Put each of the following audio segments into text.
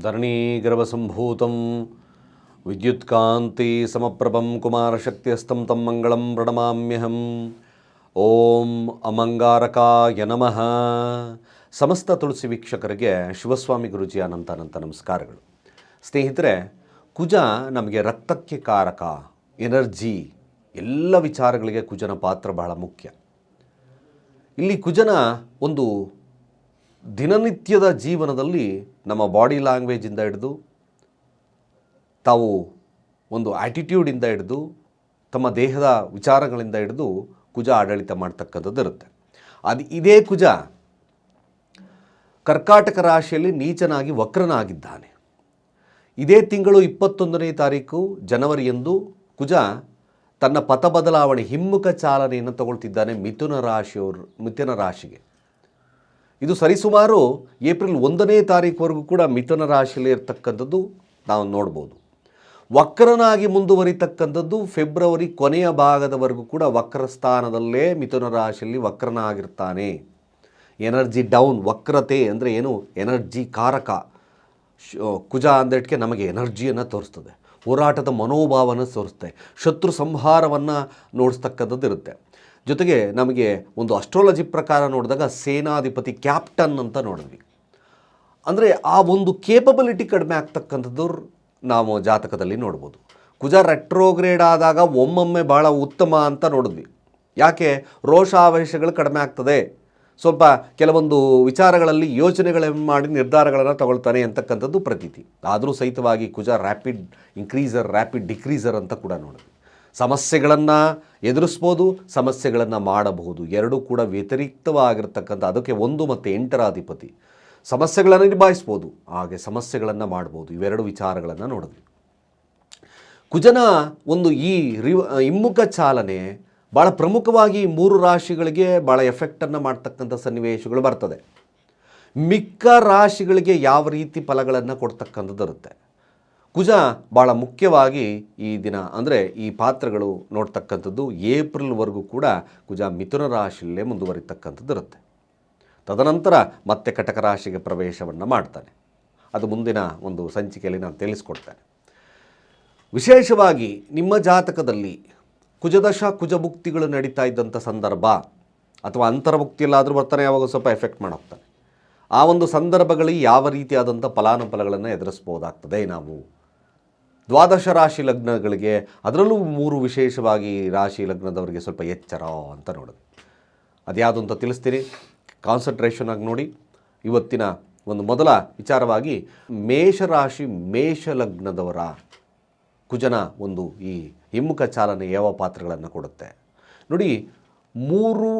ಧರಣೀಗರ್ಭಸಂಭೂತಂ ವಿದ್ಯುತ್ಕಾಂತಿ ಸಮಪ್ರಭಂ ಕುಮಾರಶಕ್ತಿಯಸ್ತಂ ತಂ ಮಂಗಳಂ ಪ್ರಣಮಾಮ್ಯಹಂ ಓಂ ಅಮಂಗಾರಕಾಯ ನಮಃ ಸಮಸ್ತ ತುಳಸಿ ವೀಕ್ಷಕರಿಗೆ ಶಿವಸ್ವಾಮಿ ಗುರುಜಿ ಅನಂತ ಅನಂತ ನಮಸ್ಕಾರಗಳು. ಸ್ನೇಹಿತರೆ, ಕುಜ ನಮಗೆ ರಕ್ತಕ್ಕೆ ಕಾರಕ, ಎನರ್ಜಿ, ಎಲ್ಲ ವಿಚಾರಗಳಿಗೆ ಕುಜನ ಪಾತ್ರ ಬಹಳ ಮುಖ್ಯ. ಇಲ್ಲಿ ಕುಜನ ಒಂದು ದಿನನಿತ್ಯದ ಜೀವನದಲ್ಲಿ ನಮ್ಮ ಬಾಡಿ ಲ್ಯಾಂಗ್ವೇಜಿಂದ ಹಿಡಿದು, ತಾವು ಒಂದು ಆ್ಯಟಿಟ್ಯೂಡಿಂದ ಹಿಡಿದು, ತಮ್ಮ ದೇಹದ ವಿಚಾರಗಳಿಂದ ಹಿಡಿದು ಕುಜ ಆಡಳಿತ ಮಾಡ್ತಕ್ಕಂಥದ್ದು ಇರುತ್ತೆ. ಅದು ಇದೇ ಕುಜ ಕರ್ಕಾಟಕ ರಾಶಿಯಲ್ಲಿ ನೀಚನಾಗಿ ವಕ್ರನಾಗಿದ್ದಾನೆ. ಇದೇ ತಿಂಗಳು ಇಪ್ಪತ್ತೊಂದನೇ ತಾರೀಕು ಜನವರಿಯಂದು ಕುಜ ತನ್ನ ಪಥ ಬದಲಾವಣೆ ಹಿಮ್ಮುಖ ಚಾಲನೆಯನ್ನು ತಗೊಳ್ತಿದ್ದಾನೆ ಮಿಥುನ ರಾಶಿಯವರು, ಮಿಥುನ ರಾಶಿಗೆ. ಇದು ಸರಿಸುಮಾರು ಏಪ್ರಿಲ್ ಒಂದನೇ ತಾರೀಕುವರೆಗೂ ಕೂಡ ಮಿಥುನ ರಾಶಿಯಲ್ಲಿ ಇರತಕ್ಕಂಥದ್ದು ನಾವು ನೋಡ್ಬೋದು. ವಕ್ರನಾಗಿ ಮುಂದುವರಿತಕ್ಕಂಥದ್ದು ಫೆಬ್ರವರಿ ಕೊನೆಯ ಭಾಗದವರೆಗೂ ಕೂಡ ವಕ್ರ ಸ್ಥಾನದಲ್ಲೇ ಮಿಥುನ ರಾಶಿಯಲ್ಲಿ ವಕ್ರನಾಗಿರ್ತಾನೆ. ಎನರ್ಜಿ ಡೌನ್, ವಕ್ರತೆ ಅಂದರೆ ಏನು? ಎನರ್ಜಿ ಕಾರಕ. ಕುಜ ಅಂದಟ್ಗೆ ನಮಗೆ ಎನರ್ಜಿಯನ್ನು ತೋರಿಸ್ತದೆ. ಹೋರಾಟದ ಮನೋಭಾವನ ತೋರಿಸುತ್ತೆ ಶತ್ರು ಸಂಹಾರವನ್ನು ನೋಡಿಸ್ತಕ್ಕಂಥದ್ದು ಇರುತ್ತೆ ಜೊತೆಗೆ ನಮಗೆ ಒಂದು ಅಸ್ಟ್ರಾಲಜಿ ಪ್ರಕಾರ ನೋಡಿದಾಗ ಸೇನಾಧಿಪತಿ ಕ್ಯಾಪ್ಟನ್ ಅಂತ ನೋಡಿದ್ವಿ. ಅಂದರೆ ಆ ಒಂದು ಕೇಪಬಿಲಿಟಿ ಕಡಿಮೆ ಆಗ್ತಕ್ಕಂಥದ್ದು ನಾವು ಜಾತಕದಲ್ಲಿ ನೋಡ್ಬೋದು. ಕುಜ ರೆಟ್ರೋಗ್ರೇಡ್ ಆದಾಗ ಒಮ್ಮೊಮ್ಮೆ ಭಾಳ ಉತ್ತಮ ಅಂತ ನೋಡಿದ್ವಿ. ಯಾಕೆ? ರೋಷಾವೇಶಗಳು ಕಡಿಮೆ ಆಗ್ತದೆ. ಸ್ವಲ್ಪ ಕೆಲವೊಂದು ವಿಚಾರಗಳಲ್ಲಿ ಯೋಚನೆಗಳನ್ನು ಮಾಡಿ ನಿರ್ಧಾರಗಳನ್ನು ತಗೊಳ್ತಾನೆ ಅಂತಕ್ಕಂಥದ್ದು ಪ್ರತೀತಿ. ಆದರೂ ಸಹಿತವಾಗಿ ಕುಜ ರ್ಯಾಪಿಡ್ ಇನ್ಕ್ರೀಸರ್ ರ್ಯಾಪಿಡ್ ಡಿಕ್ರೀಸರ್ ಅಂತ ಕೂಡ ನೋಡಿದ್ವಿ. ಸಮಸ್ಯೆಗಳನ್ನು ಎದುರಿಸ್ಬೋದು, ಸಮಸ್ಯೆಗಳನ್ನು ಮಾಡಬಹುದು. ಎರಡೂ ಕೂಡ ವ್ಯತಿರಿಕ್ತವಾಗಿರ್ತಕ್ಕಂಥ, ಅದಕ್ಕೆ ಒಂದು ಮತ್ತು ಎಂಟರ ಅಧಿಪತಿ ಸಮಸ್ಯೆಗಳನ್ನು ನಿಭಾಯಿಸ್ಬೋದು, ಹಾಗೆ ಸಮಸ್ಯೆಗಳನ್ನು ಮಾಡ್ಬೋದು. ಇವೆರಡು ವಿಚಾರಗಳನ್ನು ನೋಡಿದ್ವಿ. ಕುಜನ ಒಂದು ಈ ರಿ ಹಿಮ್ಮುಖ ಚಾಲನೆ ಭಾಳ ಪ್ರಮುಖವಾಗಿ ಮೂರು ರಾಶಿಗಳಿಗೆ ಭಾಳ ಎಫೆಕ್ಟನ್ನು ಮಾಡ್ತಕ್ಕಂಥ ಸನ್ನಿವೇಶಗಳು ಬರ್ತದೆ. ಮಿಕ್ಕ ರಾಶಿಗಳಿಗೆ ಯಾವ ರೀತಿ ಫಲಗಳನ್ನು ಕೊಡ್ತಕ್ಕಂಥದ್ದು ಇರುತ್ತೆ? ಕುಜ ಭಾಳ ಮುಖ್ಯವಾಗಿ ಈ ದಿನ, ಅಂದರೆ ಈ ಪಾತ್ರಗಳು ನೋಡ್ತಕ್ಕಂಥದ್ದು ಏಪ್ರಿಲ್ವರೆಗೂ ಕೂಡ ಕುಜ ಮಿಥುನ ರಾಶಿಯಲ್ಲೇ ಮುಂದುವರಿತಕ್ಕಂಥದ್ದು ಇರುತ್ತೆ. ತದನಂತರ ಮತ್ತೆ ಕಟಕ ರಾಶಿಗೆ ಪ್ರವೇಶವನ್ನು ಮಾಡ್ತಾನೆ. ಅದು ಮುಂದಿನ ಒಂದು ಸಂಚಿಕೆಯಲ್ಲಿ ನಾನು ತಿಳಿಸ್ಕೊಡ್ತೇನೆ. ವಿಶೇಷವಾಗಿ ನಿಮ್ಮ ಜಾತಕದಲ್ಲಿ ಕುಜದಶ ಕುಜಭುಕ್ತಿಗಳು ನಡೀತಾ ಇದ್ದಂಥ ಸಂದರ್ಭ, ಅಥವಾ ಅಂತರ್ಭುಕ್ತಿಯಲ್ಲಾದರೂ ಬರ್ತಾನೆ ಯಾವಾಗ ಸ್ವಲ್ಪ ಎಫೆಕ್ಟ್ ಮಾಡೋಗ್ತಾನೆ ಆ ಒಂದು ಸಂದರ್ಭಗಳಿಗೆ ಯಾವ ರೀತಿಯಾದಂಥ ಫಲಾನುಫಲಗಳನ್ನು ಎದುರಿಸ್ಬೋದಾಗ್ತದೆ ನಾವು? ದ್ವಾದಶ ರಾಶಿ ಲಗ್ನಗಳಿಗೆ ಅದರಲ್ಲೂ ಮೂರು ವಿಶೇಷವಾಗಿ ರಾಶಿ ಲಗ್ನದವರಿಗೆ ಸ್ವಲ್ಪ ಎಚ್ಚರ ಅಂತ ನೋಡೋದು. ಅದ್ಯಾವುದು ಅಂತ ತಿಳಿಸ್ತೀನಿ. ಕಾನ್ಸಂಟ್ರೇಷನ್ ಆಗಿ ನೋಡಿ. ಇವತ್ತಿನ ಒಂದು ಮೊದಲ ವಿಚಾರವಾಗಿ ಮೇಷರಾಶಿ ಮೇಷ ಲಗ್ನದವರ ಕುಜನ ಒಂದು ಈ ಹಿಮ್ಮುಖ ಚಾಲನೆ ಯಾವ ಪಾತ್ರಗಳನ್ನು ಕೊಡುತ್ತೆ? ನೋಡಿ, ಮೂರು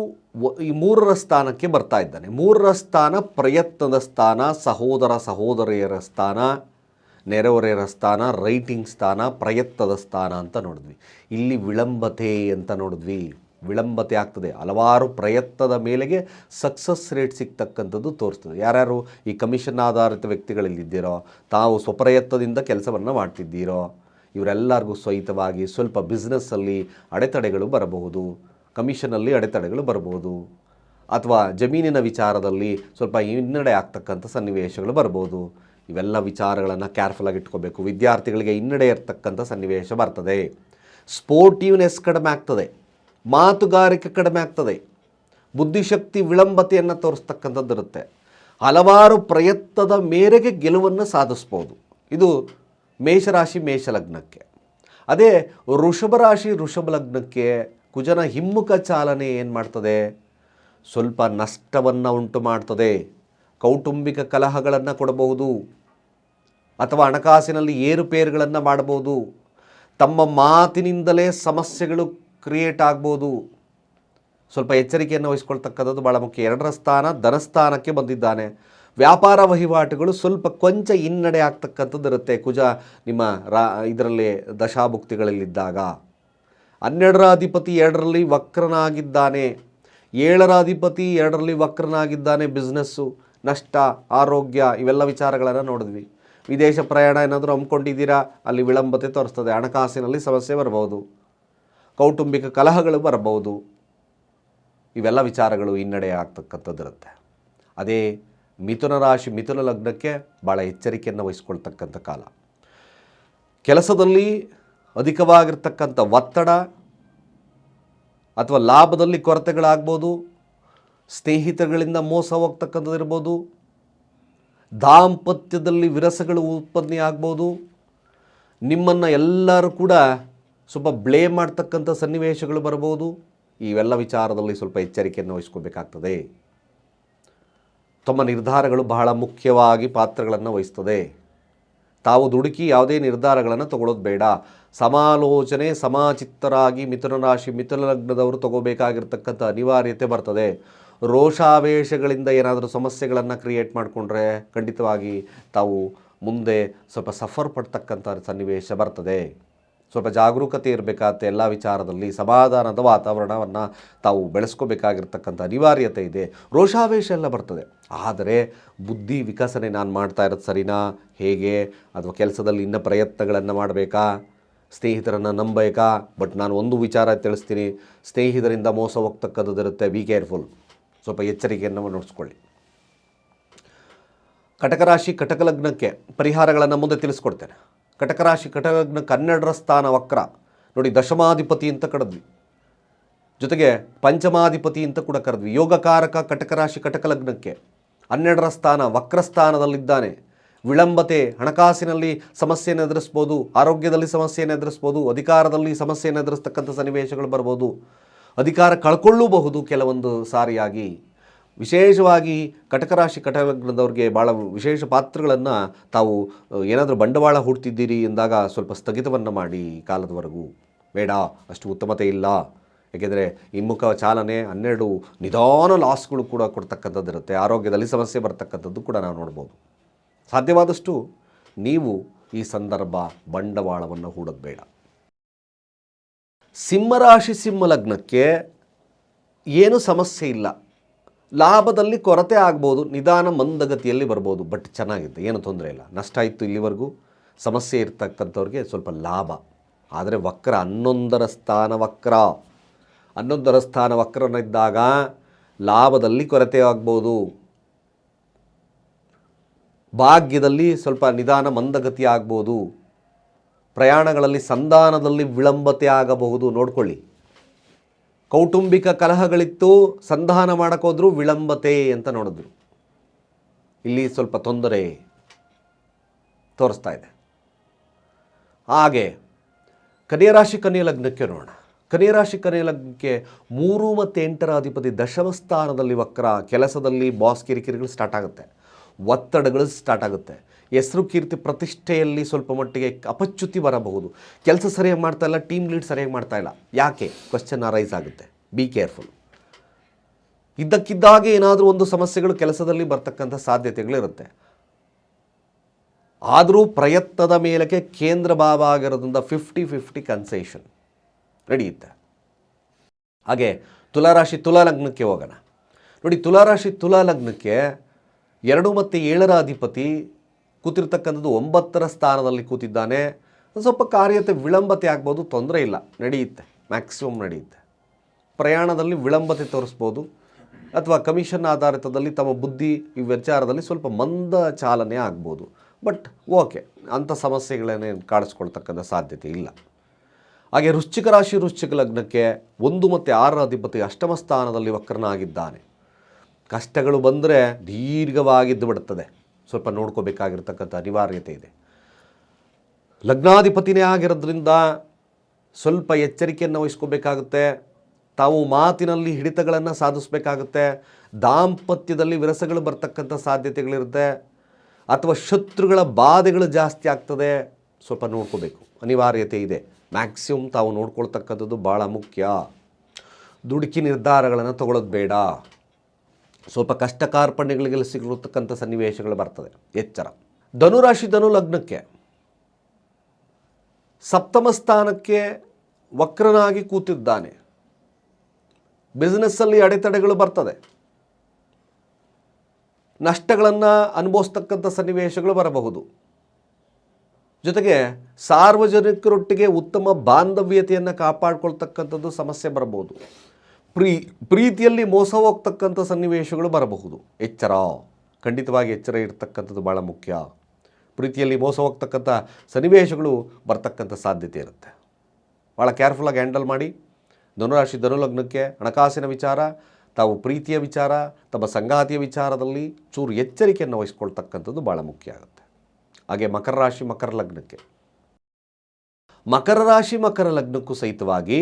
ಈ ಮೂರರ ಸ್ಥಾನಕ್ಕೆ ಬರ್ತಾ ಇದ್ದಾನೆ. ಮೂರರ ಸ್ಥಾನ ಪ್ರಯತ್ನದ ಸ್ಥಾನ, ಸಹೋದರ ಸಹೋದರಿಯರ ಸ್ಥಾನ ನೆರೆಹೊರೆಯರ ಸ್ಥಾನ, ರೈಟಿಂಗ್ ಸ್ಥಾನ, ಪ್ರಯತ್ನದ ಸ್ಥಾನ ಅಂತ ನೋಡಿದ್ವಿ. ಇಲ್ಲಿ ವಿಳಂಬತೆ ಅಂತ ನೋಡಿದ್ವಿ. ವಿಳಂಬತೆ ಆಗ್ತದೆ. ಹಲವಾರು ಪ್ರಯತ್ನದ ಮೇಲೆಗೆ ಸಕ್ಸಸ್ ರೇಟ್ ಸಿಗ್ತಕ್ಕಂಥದ್ದು ತೋರಿಸ್ತದೆ. ಯಾರ್ಯಾರು ಈ ಕಮಿಷನ್ ಆಧಾರಿತ ವ್ಯಕ್ತಿಗಳಲ್ಲಿದ್ದೀರೋ, ತಾವು ಸ್ವಪ್ರಯತ್ನದಿಂದ ಕೆಲಸವನ್ನು ಮಾಡ್ತಿದ್ದೀರೋ, ಇವರೆಲ್ಲರಿಗೂ ಸಹಿತವಾಗಿ ಸ್ವಲ್ಪ ಬಿಸ್ನೆಸ್ಸಲ್ಲಿ ಅಡೆತಡೆಗಳು ಬರಬಹುದು ಕಮಿಷನಲ್ಲಿ ಅಡೆತಡೆಗಳು ಬರಬಹುದು, ಅಥವಾ ಜಮೀನಿನ ವಿಚಾರದಲ್ಲಿ ಸ್ವಲ್ಪ ಹಿನ್ನಡೆ ಆಗ್ತಕ್ಕಂಥ ಸನ್ನಿವೇಶಗಳು ಬರ್ಬೋದು ಇವೆಲ್ಲ ವಿಚಾರಗಳನ್ನು ಕೇರ್ಫುಲ್ಲಾಗಿ ಇಟ್ಕೋಬೇಕು. ವಿದ್ಯಾರ್ಥಿಗಳಿಗೆ ಹಿನ್ನಡೆ ಇರ್ತಕ್ಕಂಥ ಸನ್ನಿವೇಶ ಬರ್ತದೆ. ಸ್ಪೋರ್ಟಿವ್ನೆಸ್ ಕಡಿಮೆ ಆಗ್ತದೆ. ಮಾತುಗಾರಿಕೆ ಕಡಿಮೆ ಆಗ್ತದೆ. ಬುದ್ಧಿಶಕ್ತಿ ವಿಳಂಬತೆಯನ್ನು ತೋರಿಸ್ತಕ್ಕಂಥದ್ದು ಇರುತ್ತೆ. ಹಲವಾರು ಪ್ರಯತ್ನದ ಮೇರೆಗೆ ಗೆಲುವನ್ನು ಸಾಧಿಸ್ಬೋದು. ಇದು ಮೇಷರಾಶಿ, ಮೇಷಲಗ್ನಕ್ಕೆ. ಅದೇ ಋಷಭರಾಶಿ ರಾಶಿ, ವೃಷಭ ಲಗ್ನಕ್ಕೆ ಕುಜನ ಹಿಮ್ಮುಖ ಚಾಲನೆ ಏನು ಮಾಡ್ತದೆ? ಸ್ವಲ್ಪ ನಷ್ಟವನ್ನು ಉಂಟು ಮಾಡ್ತದೆ. ಕೌಟುಂಬಿಕ ಕಲಹಗಳನ್ನು ಕೊಡಬಹುದು. ಅಥವಾ ಹಣಕಾಸಿನಲ್ಲಿ ಏರುಪೇರುಗಳನ್ನು ಮಾಡಬಹುದು. ತಮ್ಮ ಮಾತಿನಿಂದಲೇ ಸಮಸ್ಯೆಗಳು ಕ್ರಿಯೇಟ್ ಆಗ್ಬೋದು. ಸ್ವಲ್ಪ ಎಚ್ಚರಿಕೆಯನ್ನು ವಹಿಸ್ಕೊಳ್ತಕ್ಕಂಥದ್ದು ಭಾಳ ಮುಖ್ಯ. ಎರಡರ ಸ್ಥಾನ ಧನಸ್ಥಾನಕ್ಕೆ ಬಂದಿದ್ದಾನೆ. ವ್ಯಾಪಾರ ವಹಿವಾಟುಗಳು ಸ್ವಲ್ಪ ಕೊಂಚ ಹಿನ್ನಡೆ ಆಗ್ತಕ್ಕಂಥದ್ದು ಇರುತ್ತೆ. ಕುಜ ನಿಮ್ಮ ರಾ ಇದರಲ್ಲಿ ದಶಾಭುಕ್ತಿಗಳಲ್ಲಿದ್ದಾಗ. ಹನ್ನೆರಡರ ಅಧಿಪತಿ ಎರಡರಲ್ಲಿ ವಕ್ರನಾಗಿದ್ದಾನೆ. ಏಳರ ಅಧಿಪತಿ ಎರಡರಲ್ಲಿ ವಕ್ರನಾಗಿದ್ದಾನೆ. ಬಿಸ್ನೆಸ್ಸು, ನಷ್ಟ, ಆರೋಗ್ಯ ಇವೆಲ್ಲ ವಿಚಾರಗಳನ್ನು ನೋಡಿದ್ವಿ. ವಿದೇಶ ಪ್ರಯಾಣ ಏನಾದರೂ ಹಮ್ಮಿಕೊಂಡಿದ್ದೀರಾ? ಅಲ್ಲಿ ವಿಳಂಬತೆ ತೋರಿಸ್ತದೆ. ಹಣಕಾಸಿನಲ್ಲಿ ಸಮಸ್ಯೆ ಬರಬಹುದು. ಕೌಟುಂಬಿಕ ಕಲಹಗಳು ಬರಬಹುದು. ಇವೆಲ್ಲ ವಿಚಾರಗಳು ಹಿನ್ನಡೆ ಆಗ್ತಕ್ಕಂಥದ್ದಿರುತ್ತೆ. ಅದೇ ಮಿಥುನ ರಾಶಿ, ಮಿಥುನ ಲಗ್ನಕ್ಕೆ ಭಾಳ ಎಚ್ಚರಿಕೆಯನ್ನು ವಹಿಸ್ಕೊಳ್ತಕ್ಕಂಥ ಕಾಲ. ಕೆಲಸದಲ್ಲಿ ಅಧಿಕವಾಗಿರ್ತಕ್ಕಂಥ ಒತ್ತಡ ಅಥವಾ ಲಾಭದಲ್ಲಿ ಕೊರತೆಗಳಾಗ್ಬೋದು, ಸ್ನೇಹಿತರುಗಳಿಂದ ಮೋಸ ಹೋಗ್ತಕ್ಕಂಥದ್ದು ಇರ್ಬೋದು ದಾಂಪತ್ಯದಲ್ಲಿ ವಿರಸಗಳು ಉತ್ಪತ್ತಿ ಆಗ್ಬೋದು. ನಿಮ್ಮನ್ನು ಎಲ್ಲರೂ ಕೂಡ ಸ್ವಲ್ಪ ಬ್ಲೇಮ್ ಮಾಡ್ತಕ್ಕಂಥ ಸನ್ನಿವೇಶಗಳು ಬರ್ಬೋದು. ಇವೆಲ್ಲ ವಿಚಾರದಲ್ಲಿ ಸ್ವಲ್ಪ ಎಚ್ಚರಿಕೆಯನ್ನು ವಹಿಸ್ಕೋಬೇಕಾಗ್ತದೆ. ತಮ್ಮ ನಿರ್ಧಾರಗಳು ಬಹಳ ಮುಖ್ಯವಾಗಿ ಪಾತ್ರಗಳನ್ನು ವಹಿಸ್ತದೆ. ತಾವು ದುಡುಕಿ ಯಾವುದೇ ನಿರ್ಧಾರಗಳನ್ನು ತಗೊಳ್ಳೋದು ಬೇಡ. ಸಮಾಲೋಚನೆ, ಸಮಾಚಿತ್ತರಾಗಿ ಮಿಥುನ ರಾಶಿ, ಮಿಥುನ ಲಗ್ನದವರು ತಗೋಬೇಕಾಗಿರ್ತಕ್ಕಂಥ ಅನಿವಾರ್ಯತೆ ಬರ್ತದೆ. ರೋಷಾವೇಶಗಳಿಂದ ಏನಾದರೂ ಸಮಸ್ಯೆಗಳನ್ನು ಕ್ರಿಯೇಟ್ ಮಾಡಿಕೊಂಡ್ರೆ ಖಂಡಿತವಾಗಿ ತಾವು ಮುಂದೆ ಸ್ವಲ್ಪ ಸಫರ್ ಪಡ್ತಕ್ಕಂಥ ಸನ್ನಿವೇಶ ಬರ್ತದೆ. ಸ್ವಲ್ಪ ಜಾಗರೂಕತೆ ಇರಬೇಕಾದ ಎಲ್ಲ ವಿಚಾರದಲ್ಲಿ ಸಮಾಧಾನದ ವಾತಾವರಣವನ್ನು ತಾವು ಬೆಳೆಸ್ಕೋಬೇಕಾಗಿರ್ತಕ್ಕಂಥ ಅನಿವಾರ್ಯತೆ ಇದೆ. ರೋಷಾವೇಶ ಎಲ್ಲ ಬರ್ತದೆ. ಆದರೆ ಬುದ್ಧಿ ವಿಕಸನೆ ನಾನು ಮಾಡ್ತಾ ಇರೋದು ಸರಿನಾ? ಹೇಗೆ? ಅಥವಾ ಕೆಲಸದಲ್ಲಿ ಇನ್ನೂ ಪ್ರಯತ್ನಗಳನ್ನು ಮಾಡಬೇಕಾ? ಸ್ನೇಹಿತರನ್ನು ನಂಬಬೇಕಾ? ಬಟ್ ನಾನು ಒಂದು ವಿಚಾರ ತಿಳಿಸ್ತೀನಿ. ಸ್ನೇಹಿತರಿಂದ ಮೋಸ ಹೋಗ್ತಕ್ಕಂಥದ್ದು ಇರುತ್ತೆ. ಬಿ ಕೇರ್ಫುಲ್ ಸ್ವಲ್ಪ ಎಚ್ಚರಿಕೆಯನ್ನು ನೋಡಿಸ್ಕೊಳ್ಳಿ ಕಟಕ ರಾಶಿ, ಕಟಕ ಲಗ್ನಕ್ಕೆ ಪರಿಹಾರಗಳನ್ನು ಮುಂದೆ ತಿಳಿಸ್ಕೊಡ್ತೇನೆ. ಕಟಕ ರಾಶಿ, ಕಟಕ ಲಗ್ನಕ್ಕೆ ಹನ್ನೆರಡರ ಸ್ಥಾನ ವಕ್ರ. ನೋಡಿ, ದಶಮಾಧಿಪತಿ ಅಂತ ಕರೆದ್ವಿ. ಜೊತೆಗೆ ಪಂಚಮಾಧಿಪತಿ ಅಂತ ಕೂಡ ಕರೆದ್ವಿ. ಯೋಗಕಾರಕ ಕಟಕ ರಾಶಿ, ಕಟಕ ಲಗ್ನಕ್ಕೆ ಹನ್ನೆರಡರ ಸ್ಥಾನ, ವಕ್ರ ಸ್ಥಾನದಲ್ಲಿದ್ದಾನೆ. ವಿಳಂಬತೆ, ಹಣಕಾಸಿನಲ್ಲಿ ಸಮಸ್ಯೆಯನ್ನು ಎದುರಿಸ್ಬೋದು, ಆರೋಗ್ಯದಲ್ಲಿ ಸಮಸ್ಯೆಯನ್ನು ಎದುರಿಸ್ಬೋದು, ಅಧಿಕಾರದಲ್ಲಿ ಸಮಸ್ಯೆಯನ್ನು ಎದುರಿಸ್ತಕ್ಕಂಥ ಸನ್ನಿವೇಶಗಳು ಬರ್ಬೋದು. ಅಧಿಕಾರ ಕಳ್ಕೊಳ್ಳೂಬಹುದು ಕೆಲವೊಂದು ಸಾರಿಯಾಗಿ. ವಿಶೇಷವಾಗಿ ಕಟಕ ರಾಶಿ ಕಟಕ ಭಾಳ ವಿಶೇಷ ಪಾತ್ರಗಳನ್ನು ತಾವು, ಏನಾದರೂ ಬಂಡವಾಳ ಹೂಡ್ತಿದ್ದೀರಿ ಎಂದಾಗ ಸ್ವಲ್ಪ ಸ್ಥಗಿತವನ್ನು ಮಾಡಿ ಕಾಲದವರೆಗೂ. ಬೇಡ, ಅಷ್ಟು ಉತ್ತಮತೆ ಇಲ್ಲ. ಏಕೆಂದರೆ ಹಿಮ್ಮುಖ ಚಾಲನೆ ಹನ್ನೆರಡು ನಿಧಾನ ಲಾಸ್ಗಳು ಕೂಡ ಕೊಡ್ತಕ್ಕಂಥದ್ದು ಇರುತ್ತೆ. ಆರೋಗ್ಯದಲ್ಲಿ ಸಮಸ್ಯೆ ಬರ್ತಕ್ಕಂಥದ್ದು ಕೂಡ ನಾವು ನೋಡ್ಬೋದು. ಸಾಧ್ಯವಾದಷ್ಟು ನೀವು ಈ ಸಂದರ್ಭ ಬಂಡವಾಳವನ್ನು ಹೂಡೋದು ಬೇಡ. ಸಿಂಹರಾಶಿ ಸಿಂಹ ಲಗ್ನಕ್ಕೆ ಏನು ಸಮಸ್ಯೆ ಇಲ್ಲ. ಲಾಭದಲ್ಲಿ ಕೊರತೆ ಆಗ್ಬೋದು, ನಿಧಾನ ಮಂದಗತಿಯಲ್ಲಿ ಬರ್ಬೋದು, ಬಟ್ ಚೆನ್ನಾಗಿದೆ, ಏನು ತೊಂದರೆ ಇಲ್ಲ. ನಷ್ಟ ಇತ್ತು ಇಲ್ಲಿವರೆಗೂ, ಸಮಸ್ಯೆ ಇರ್ತಕ್ಕಂಥವ್ರಿಗೆ ಸ್ವಲ್ಪ ಲಾಭ. ಆದರೆ ವಕ್ರ ಹನ್ನೊಂದರ ಸ್ಥಾನ ವಕ್ರ. ಹನ್ನೊಂದರ ಸ್ಥಾನ ವಕ್ರನಿದ್ದಾಗ ಲಾಭದಲ್ಲಿ ಕೊರತೆ ಆಗ್ಬೋದು. ಭಾಗ್ಯದಲ್ಲಿ ಸ್ವಲ್ಪ ನಿಧಾನ ಮಂದಗತಿ ಆಗ್ಬೋದು. ಪ್ರಯಾಣಗಳಲ್ಲಿ ಸಂಧಾನದಲ್ಲಿ ವಿಳಂಬತೆ ಆಗಬಹುದು, ನೋಡ್ಕೊಳ್ಳಿ. ಕೌಟುಂಬಿಕ ಕಲಹಗಳಿತ್ತು, ಸಂಧಾನ ಮಾಡೋಕ್ಕೋದ್ರು ವಿಳಂಬತೆ ಅಂತ ನೋಡಿದ್ರು. ಇಲ್ಲಿ ಸ್ವಲ್ಪ ತೊಂದರೆ ತೋರಿಸ್ತಾ ಇದೆ. ಹಾಗೆ, ಕನ್ಯರಾಶಿ ಕನ್ಯ ಲಗ್ನಕ್ಕೆ ನೋಡೋಣ. ಕನ್ಯರಾಶಿ ಕನ್ಯ ಲಗ್ನಕ್ಕೆ ಮೂರು ಮತ್ತು ಎಂಟರ ಅಧಿಪತಿ ದಶಮ ಸ್ಥಾನದಲ್ಲಿ ವಕ್ರ, ಕೆಲಸದಲ್ಲಿ ಬಾಸ್ ಕಿರಿಕಿರಿಗಳು ಸ್ಟಾರ್ಟ್ ಆಗುತ್ತೆ. ಒತ್ತಡಗಳು ಸ್ಟಾರ್ಟ್ ಆಗುತ್ತೆ. ಹೆಸರು ಕೀರ್ತಿ ಪ್ರತಿಷ್ಠೆಯಲ್ಲಿ ಸ್ವಲ್ಪ ಮಟ್ಟಿಗೆ ಅಪಚ್ಯುತಿ ಬರಬಹುದು. ಕೆಲಸ ಸರಿಯಾಗಿ ಮಾಡ್ತಾ ಇಲ್ಲ ಟೀಮ್ ಲೀಡ್ ಸರಿಯಾಗಿ ಮಾಡ್ತಾ ಇಲ್ಲ. ಯಾಕೆ? ಕ್ವಶನ್ ಅರೈಸ್ ಆಗುತ್ತೆ. ಬಿ ಕೇರ್ಫುಲ್ ಇದ್ದಕ್ಕಿದ್ದಾಗೆ ಏನಾದರೂ ಒಂದು ಸಮಸ್ಯೆಗಳು ಕೆಲಸದಲ್ಲಿ ಬರ್ತಕ್ಕಂಥ ಸಾಧ್ಯತೆಗಳಿರುತ್ತೆ. ಆದರೂ ಪ್ರಯತ್ನದ ಮೇಲಕ್ಕೆ ಕೇಂದ್ರ ಭಾವ ಆಗಿರೋದ್ರಿಂದ ಫಿಫ್ಟಿ ಫಿಫ್ಟಿ ಕನ್ಸೇಷನ್ ನಡೆಯುತ್ತೆ ಹಾಗೆ ತುಲಾರಾಶಿ ತುಲಾ ಲಗ್ನಕ್ಕೆ ಹೋಗೋಣ. ನೋಡಿ ತುಲಾರಾಶಿ ತುಲಾ ಲಗ್ನಕ್ಕೆ ಎರಡು ಮತ್ತು ಏಳರ ಅಧಿಪತಿ ಕೂತಿರ್ತಕ್ಕಂಥದ್ದು ಒಂಬತ್ತರ ಸ್ಥಾನದಲ್ಲಿ ಕೂತಿದ್ದಾನೆ. ಸ್ವಲ್ಪ ಕಾರ್ಯತೆ ವಿಳಂಬತೆ ಆಗ್ಬೋದು, ತೊಂದರೆ ಇಲ್ಲ, ನಡೆಯುತ್ತೆ ಮ್ಯಾಕ್ಸಿಮಮ್ ನಡೆಯುತ್ತೆ. ಪ್ರಯಾಣದಲ್ಲಿ ವಿಳಂಬತೆ ತೋರಿಸ್ಬೋದು, ಅಥವಾ ಕಮಿಷನ್ ಆಧಾರಿತದಲ್ಲಿ ತಮ್ಮ ಬುದ್ಧಿ, ಈ ವಿಚಾರದಲ್ಲಿ ಸ್ವಲ್ಪ ಮಂದ ಚಾಲನೆ ಆಗ್ಬೋದು. ಬಟ್ ಓಕೆ ಅಂಥ ಸಮಸ್ಯೆಗಳನ್ನೇನು ಕಾಣಿಸ್ಕೊಳ್ತಕ್ಕಂಥ ಸಾಧ್ಯತೆ ಇಲ್ಲ. ಹಾಗೆ ವೃಶ್ಚಿಕ ರಾಶಿ, ವೃಶ್ಚಿಕ ಲಗ್ನಕ್ಕೆ ಒಂದು ಮತ್ತು ಆರರ ಅಧಿಪತಿ ಅಷ್ಟಮ ಸ್ಥಾನದಲ್ಲಿ ವಕ್ರನಾಗಿದ್ದಾನೆ. ಕಷ್ಟಗಳು ಬಂದರೆ ದೀರ್ಘವಾಗಿದ್ದು ಬಿಡುತ್ತದೆ. ಸ್ವಲ್ಪ ನೋಡ್ಕೋಬೇಕಾಗಿರ್ತಕ್ಕಂಥ ಅನಿವಾರ್ಯತೆ ಇದೆ. ಲಗ್ನಾಧಿಪತಿನೇ ಆಗಿರೋದ್ರಿಂದ ಸ್ವಲ್ಪ ಎಚ್ಚರಿಕೆಯನ್ನು ವಹಿಸ್ಕೋಬೇಕಾಗುತ್ತೆ. ತಾವು ಮಾತಿನಲ್ಲಿ ಹಿಡಿತಗಳನ್ನು ಸಾಧಿಸಬೇಕಾಗುತ್ತೆ. ದಾಂಪತ್ಯದಲ್ಲಿ ವಿರಸಗಳು ಬರ್ತಕ್ಕಂಥ ಸಾಧ್ಯತೆಗಳಿರುತ್ತೆ. ಅಥವಾ ಶತ್ರುಗಳ ಬಾಧೆಗಳು ಜಾಸ್ತಿ ಆಗ್ತದೆ. ಸ್ವಲ್ಪ ನೋಡ್ಕೋಬೇಕು. ಅನಿವಾರ್ಯತೆ ಇದೆ. ಮ್ಯಾಕ್ಸಿಮಮ್ ತಾವು ನೋಡ್ಕೊಳ್ತಕ್ಕಂಥದ್ದು ಭಾಳ ಮುಖ್ಯ. ದುಡುಕಿ ನಿರ್ಧಾರಗಳನ್ನು ತಗೊಳ್ಳೋದು ಬೇಡ. ಸ್ವಲ್ಪ ಕಷ್ಟ ಕಾರ್ಪಣ್ಯಗಳಿಗೆಲ್ಲ ಸಿಗಿರತಕ್ಕಂಥ ಸನ್ನಿವೇಶಗಳು ಬರ್ತದೆ, ಎಚ್ಚರ. ಧನುರಾಶಿ ಧನು ಲಗ್ನಕ್ಕೆ ಸಪ್ತಮ ಸ್ಥಾನಕ್ಕೆ ವಕ್ರನಾಗಿ ಕೂತಿದ್ದಾನೆ. ಬಿಸ್ನೆಸ್ಸಲ್ಲಿ ಅಡೆತಡೆಗಳು ಬರ್ತದೆ. ನಷ್ಟಗಳನ್ನು ಅನುಭವಿಸ್ತಕ್ಕಂಥ ಸನ್ನಿವೇಶಗಳು ಬರಬಹುದು. ಜೊತೆಗೆ ಸಾರ್ವಜನಿಕರೊಟ್ಟಿಗೆ ಉತ್ತಮ ಬಾಂಧವ್ಯತೆಯನ್ನು ಕಾಪಾಡ್ಕೊಳ್ತಕ್ಕಂಥದ್ದು ಸಮಸ್ಯೆ ಬರಬಹುದು. ಪ್ರೀ, ಪ್ರೀತಿಯಲ್ಲಿ ಮೋಸ ಹೋಗ್ತಕ್ಕಂಥ ಸನ್ನಿವೇಶಗಳು ಬರಬಹುದು. ಎಚ್ಚರ. ಖಂಡಿತವಾಗಿ ಎಚ್ಚರ ಇರತಕ್ಕಂಥದ್ದು ಭಾಳ ಮುಖ್ಯ. ಪ್ರೀತಿಯಲ್ಲಿ ಮೋಸ ಹೋಗ್ತಕ್ಕಂಥ ಸನ್ನಿವೇಶಗಳು ಬರ್ತಕ್ಕಂಥ ಸಾಧ್ಯತೆ ಇರುತ್ತೆ. ಭಾಳ ಕೇರ್ಫುಲ್ಲಾಗಿ ಹ್ಯಾಂಡಲ್ ಮಾಡಿ. ಧನುರಾಶಿ ಧನುಲಗ್ನಕ್ಕೆ ಹಣಕಾಸಿನ ವಿಚಾರ, ತಾವು ಪ್ರೀತಿಯ ವಿಚಾರ, ತಮ್ಮ ಸಂಗಾತಿಯ ವಿಚಾರದಲ್ಲಿ ಚೂರು ಎಚ್ಚರಿಕೆಯನ್ನು ವಹಿಸ್ಕೊಳ್ತಕ್ಕಂಥದ್ದು ಭಾಳ ಮುಖ್ಯ ಆಗುತ್ತೆ. ಹಾಗೆ ಮಕರ ರಾಶಿ ಮಕರ ಲಗ್ನಕ್ಕೆ. ಮಕರ ರಾಶಿ ಮಕರ ಲಗ್ನಕ್ಕೂ ಸಹಿತವಾಗಿ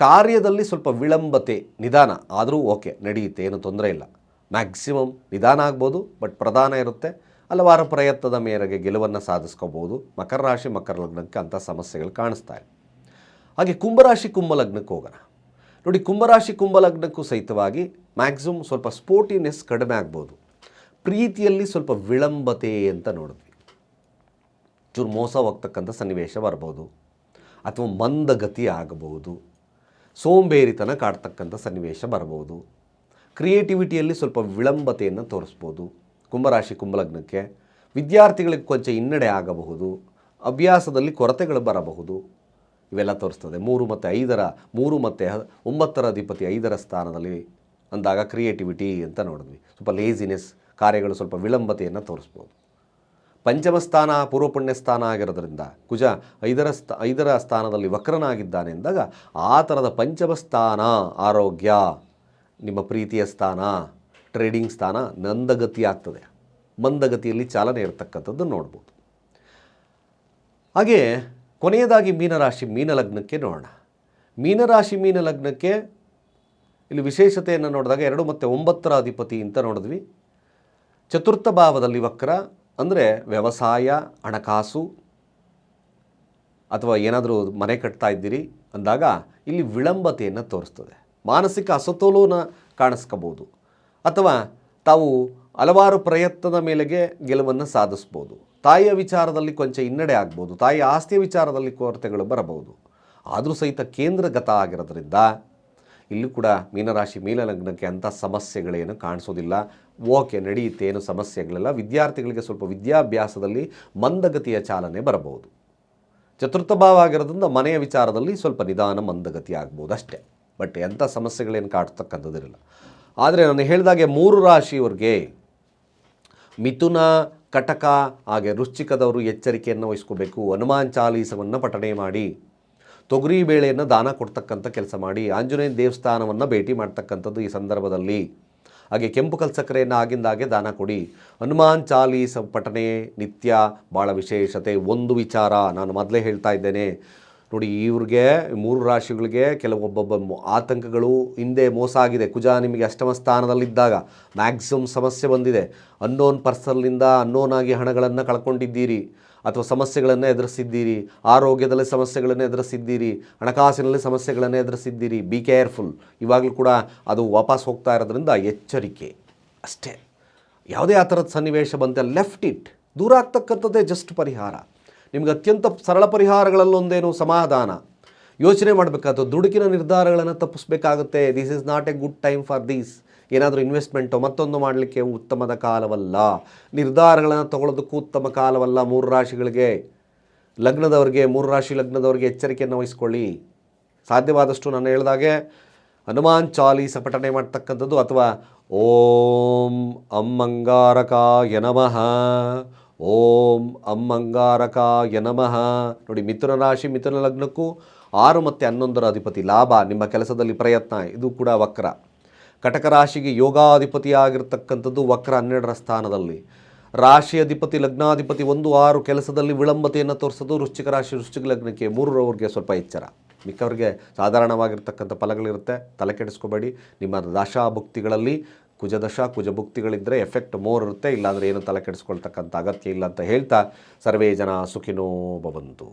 ಕಾರ್ಯದಲ್ಲಿ ಸ್ವಲ್ಪ ವಿಳಂಬತೆ, ನಿಧಾನ ಆದರೂ ಓಕೆ, ನಡೆಯುತ್ತೆ, ಏನು ತೊಂದರೆ ಇಲ್ಲ. ಮ್ಯಾಕ್ಸಿಮಮ್ ನಿಧಾನ ಆಗ್ಬೋದು ಬಟ್ ಪ್ರಧಾನ ಇರುತ್ತೆ. ಹಲವಾರು ಪ್ರಯತ್ನದ ಮೇರೆಗೆ ಗೆಲುವನ್ನು ಸಾಧಿಸ್ಕೋಬೋದು ಮಕರ ರಾಶಿ, ಮಕರ ಲಗ್ನಕ್ಕೆ ಅಂಥ ಸಮಸ್ಯೆಗಳು ಕಾಣಿಸ್ತಾ ಇದೆ ಹಾಗೆ ಕುಂಭರಾಶಿ ಕುಂಭಲಗ್ನಕ್ಕೆ ಹೋಗೋಣ. ನೋಡಿ, ಕುಂಭರಾಶಿ ಕುಂಭಲಗ್ನಕ್ಕೂ ಸಹಿತವಾಗಿ ಮ್ಯಾಕ್ಸಿಮಮ್ ಸ್ವಲ್ಪ ಸ್ಪೋರ್ಟಿನೆಸ್ ಕಡಿಮೆ ಆಗ್ಬೋದು. ಪ್ರೀತಿಯಲ್ಲಿ ಸ್ವಲ್ಪ ವಿಳಂಬತೆ ಅಂತ ನೋಡಿದ್ವಿ. ಚೂರು ಮೋಸ ಹೋಗ್ತಕ್ಕಂಥ ಸನ್ನಿವೇಶ ಬರ್ಬೋದು. ಅಥವಾ ಮಂದಗತಿ ಆಗಬಹುದು ಸೋಂಬೇರಿತನ ಕಾಡ್ತಕ್ಕಂಥ ಸನ್ನಿವೇಶ ಬರಬಹುದು. ಕ್ರಿಯೇಟಿವಿಟಿಯಲ್ಲಿ ಸ್ವಲ್ಪ ವಿಳಂಬತೆಯನ್ನು ತೋರಿಸ್ಬೋದು. ಕುಂಭರಾಶಿ, ಕುಂಭಲಗ್ನಕ್ಕೆ ವಿದ್ಯಾರ್ಥಿಗಳಿಗೆ ಕೊಂಚ ಹಿನ್ನಡೆ ಆಗಬಹುದು. ಅಭ್ಯಾಸದಲ್ಲಿ ಕೊರತೆಗಳು ಬರಬಹುದು. ಇವೆಲ್ಲ ತೋರಿಸ್ತದೆ. ಮೂರು ಮತ್ತು ಐದರ, ಮೂರು ಮತ್ತು ಒಂಬತ್ತರ ಅಧಿಪತಿ ಐದರ ಸ್ಥಾನದಲ್ಲಿ ಅಂದಾಗ ಕ್ರಿಯೇಟಿವಿಟಿ ಅಂತ ನೋಡಿದ್ವಿ. ಸ್ವಲ್ಪ ಲೇಸಿನೆಸ್ ಕಾರ್ಯಗಳು ಸ್ವಲ್ಪ ವಿಳಂಬತೆಯನ್ನು ತೋರಿಸ್ಬೋದು. ಪಂಚಮ ಸ್ಥಾನ ಪೂರ್ವಪುಣ್ಯ ಸ್ಥಾನ ಆಗಿರೋದ್ರಿಂದ ಕುಜ ಐದರ ಸ್ಥ, ಐದರ ಸ್ಥಾನದಲ್ಲಿ ವಕ್ರನಾಗಿದ್ದಾನೆ ಎಂದಾಗ ಆ ಥರದ ಪಂಚಮ ಸ್ಥಾನ ಆರೋಗ್ಯ, ನಿಮ್ಮ ಪ್ರೀತಿಯ ಸ್ಥಾನ ಟ್ರೇಡಿಂಗ್ ಸ್ಥಾನ ನಂದಗತಿ ಆಗ್ತದೆ. ಮಂದಗತಿಯಲ್ಲಿ ಚಾಲನೆ ಇರತಕ್ಕಂಥದ್ದು ನೋಡ್ಬೋದು. ಹಾಗೆ ಕೊನೆಯದಾಗಿ ಮೀನರಾಶಿ ಮೀನಲಗ್ನಕ್ಕೆ ನೋಡೋಣ. ಮೀನರಾಶಿ ಮೀನಲಗ್ನಕ್ಕೆ ಇಲ್ಲಿ ವಿಶೇಷತೆಯನ್ನು ನೋಡಿದಾಗ ಎರಡು ಮತ್ತು ಒಂಬತ್ತರ ಅಧಿಪತಿ ಅಂತ ನೋಡಿದ್ವಿ. ಚತುರ್ಥ ಭಾವದಲ್ಲಿ ವಕ್ರ ಅಂದರೆ ವ್ಯವಸಾಯ, ಹಣಕಾಸು ಅಥವಾ ಏನಾದರೂ ಮನೆ ಕಟ್ತಾ ಇದ್ದೀರಿ ಅಂದಾಗ ಇಲ್ಲಿ ವಿಳಂಬತೆಯನ್ನು ತೋರಿಸ್ತದೆ. ಮಾನಸಿಕ ಅಸತೋಲನ ಕಾಣಿಸ್ಕೋಬೋದು. ಅಥವಾ ತಾವು ಹಲವಾರು ಪ್ರಯತ್ನದ ಮೇಲೆಗೆ ಗೆಲುವನ್ನು ಸಾಧಿಸ್ಬೋದು. ತಾಯಿಯ ವಿಚಾರದಲ್ಲಿ ಕೊಂಚ ಹಿನ್ನಡೆ ಆಗ್ಬೋದು. ತಾಯಿಯ ಆಸ್ತಿಯ ವಿಚಾರದಲ್ಲಿ ಕೊರತೆಗಳು ಬರಬಹುದು. ಆದರೂ ಸಹಿತ ಕೇಂದ್ರಗತ ಆಗಿರೋದ್ರಿಂದ ಇಲ್ಲೂ ಕೂಡ ಮೀನರಾಶಿ ಮೀನಲಗ್ನಕ್ಕೆ ಅಂಥ ಸಮಸ್ಯೆಗಳೇನು ಕಾಣಿಸೋದಿಲ್ಲ. ಓಕೆ, ನಡೆಯುತ್ತೆ ಏನು ಸಮಸ್ಯೆಗಳಿಲ್ಲ ವಿದ್ಯಾರ್ಥಿಗಳಿಗೆ ಸ್ವಲ್ಪ ವಿದ್ಯಾಭ್ಯಾಸದಲ್ಲಿ ಮಂದಗತಿಯ ಚಾಲನೆ ಬರಬಹುದು. ಚತುರ್ಥ ಭಾವ ಆಗಿರೋದ್ರಿಂದ ಮನೆಯ ವಿಚಾರದಲ್ಲಿ ಸ್ವಲ್ಪ ನಿಧಾನ ಮಂದಗತಿ ಆಗ್ಬೋದು ಅಷ್ಟೇ. ಬಟ್ ಎಂಥ ಸಮಸ್ಯೆಗಳೇನು ಕಾಡ್ತಕ್ಕಂಥದ್ದಿರಲ್ಲ. ಆದರೆ ನಾನು ಹೇಳಿದಾಗೆ ಮೂರು ರಾಶಿಯವ್ರಿಗೆ ಮಿಥುನ, ಕಟಕ, ಹಾಗೆ ವೃಶ್ಚಿಕದವರು ಎಚ್ಚರಿಕೆಯನ್ನು ವಹಿಸ್ಕೋಬೇಕು, ಹನುಮಾನ್ ಚಾಲೀಸವನ್ನು ಪಠಣೆ ಮಾಡಿ. ತೊಗರಿ ಬೇಳೆಯನ್ನು ದಾನ ಕೊಡ್ತಕ್ಕಂಥ ಕೆಲಸ ಮಾಡಿ ಆಂಜನೇಯ ದೇವಸ್ಥಾನವನ್ನು ಭೇಟಿ ಮಾಡ್ತಕ್ಕಂಥದ್ದು ಈ ಸಂದರ್ಭದಲ್ಲಿ. ಹಾಗೆ ಕೆಂಪು ಕಲ್ಸಕ್ಕರೆಯನ್ನು ಆಗಿಂದಾಗೆ ದಾನ ಕೊಡಿ. ಹನುಮಾನ್ ಚಾಲೀಸ ಪಠನೆ ನಿತ್ಯ ಭಾಳ ವಿಶೇಷತೆ. ಒಂದು ವಿಚಾರ ನಾನು ಮೊದಲೇ ಹೇಳ್ತಾ ಇದ್ದೇನೆ. ನೋಡಿ, ಇವ್ರಿಗೆ ಮೂರು ರಾಶಿಗಳಿಗೆ ಕೆಲವೊಬ್ಬೊಬ್ಬ ಆತಂಕಗಳು ಹಿಂದೆ ಮೋಸ ಆಗಿದೆ. ಕುಜ ನಿಮಗೆ ಅಷ್ಟಮ ಸ್ಥಾನದಲ್ಲಿದ್ದಾಗ ಮ್ಯಾಕ್ಸಿಮಮ್ ಸಮಸ್ಯೆ ಬಂದಿದೆ. ಅನ್ನೋನ್ ಪರ್ಸನ್ನಿಂದ ಅನ್ನೋನಾಗಿ ಹಣಗಳನ್ನು ಕಳ್ಕೊಂಡಿದ್ದೀರಿ. ಅಥವಾ ಸಮಸ್ಯೆಗಳನ್ನು ಎದುರಿಸಿದ್ದೀರಿ, ಆರೋಗ್ಯದಲ್ಲಿ ಸಮಸ್ಯೆಗಳನ್ನು ಎದುರಿಸಿದ್ದೀರಿ, ಹಣಕಾಸಿನಲ್ಲಿ ಸಮಸ್ಯೆಗಳನ್ನು ಎದುರಿಸಿದ್ದೀರಿ ಬಿ ಕೇರ್ಫುಲ್ ಇವಾಗಲೂ ಕೂಡ ಅದು ವಾಪಸ್ ಹೋಗ್ತಾ ಇರೋದ್ರಿಂದ ಎಚ್ಚರಿಕೆ ಅಷ್ಟೇ. ಯಾವುದೇ ಆ ಥರದ ಸನ್ನಿವೇಶ ಬಂತೆ ಲೆಫ್ಟ್ ಇಟ್ ದೂರ ಆಗ್ತಕ್ಕಂಥದ್ದೇ ಜಸ್ಟ್ ಪರಿಹಾರ. ನಿಮ್ಗೆ ಅತ್ಯಂತ ಸರಳ ಪರಿಹಾರಗಳಲ್ಲೊಂದೇನು ಸಮಾಧಾನ. ಯೋಚನೆ ಮಾಡಬೇಕಾದ ದುಡುಕಿನ ನಿರ್ಧಾರಗಳನ್ನು ತಪ್ಪಿಸ್ಬೇಕಾಗುತ್ತೆ. This is not a good time for these ಏನಾದರೂ ಇನ್ವೆಸ್ಟ್ಮೆಂಟು ಮತ್ತೊಂದು ಮಾಡಲಿಕ್ಕೆ ಉತ್ತಮದ ಕಾಲವಲ್ಲ. ನಿರ್ಧಾರಗಳನ್ನು ತಗೊಳ್ಳೋದಕ್ಕೂ ಉತ್ತಮ ಕಾಲವಲ್ಲ. ಮೂರು ರಾಶಿಗಳಿಗೆ ಲಗ್ನದವರಿಗೆ, ಮೂರು ರಾಶಿ ಲಗ್ನದವರಿಗೆ ಎಚ್ಚರಿಕೆಯನ್ನು ವಹಿಸ್ಕೊಳ್ಳಿ. ಸಾಧ್ಯವಾದಷ್ಟು ನಾನು ಹೇಳಿದಾಗೆ ಹನುಮಾನ್ ಚಾಲೀಸ ಪಠಣೆ ಮಾಡ್ತಕ್ಕಂಥದ್ದು ಅಥವಾ ಓಂ ಅಮ್ಮಂಗಾರಕಾಯ ನಮಃ. ಓಂ ಅಮ್ಮಂಗಾರಕಾಯ ನಮಃ. ನೋಡಿ, ಮಿಥುನ ರಾಶಿ, ಮಿಥುನ ಲಗ್ನಕ್ಕೂ ಆರು ಮತ್ತು ಹನ್ನೊಂದರ ಅಧಿಪತಿ ಲಾಭ. ನಿಮ್ಮ ಕೆಲಸದಲ್ಲಿ ಪ್ರಯತ್ನ, ಇದು ಕೂಡ ವಕ್ರ. ಕಟಕ ರಾಶಿಗೆ ಯೋಗಾಧಿಪತಿಯಾಗಿರ್ತಕ್ಕಂಥದ್ದು ವಕ್ರ ಹನ್ನೆರಡರ ಸ್ಥಾನದಲ್ಲಿ. ರಾಶಿ ಅಧಿಪತಿ ಲಗ್ನಾಧಿಪತಿ ಒಂದು ಆರು ಕೆಲಸದಲ್ಲಿ ವಿಳಂಬತೆಯನ್ನು ತೋರಿಸೋದು ವೃಶ್ಚಿಕ ರಾಶಿ, ವೃಶ್ಚಿಕ ಲಗ್ನಕ್ಕೆ ಮೂರರವ್ರಿಗೆ ಸ್ವಲ್ಪ ಎಚ್ಚರ. ಮಿಕ್ಕವರಿಗೆ ಸಾಧಾರಣವಾಗಿರ್ತಕ್ಕಂಥ ಫಲಗಳಿರುತ್ತೆ. ತಲೆ ಕೆಡಿಸ್ಕೋಬೇಡಿ. ನಿಮ್ಮ ದಶಾಭುಕ್ತಿಗಳಲ್ಲಿ, ಕುಜದಶ ಕುಜಭುಕ್ತಿಗಳಿದ್ದರೆ ಎಫೆಕ್ಟ್ ಮೋರ್ ಇರುತ್ತೆ. ಇಲ್ಲಾಂದರೆ ಏನು ತಲೆ ಕೆಡಿಸ್ಕೊಳ್ತಕ್ಕಂಥ ಅಗತ್ಯ ಇಲ್ಲ ಅಂತ ಹೇಳ್ತಾ ಸರ್ವೇ ಜನ ಸುಖಿನೋ ಭವಂತು.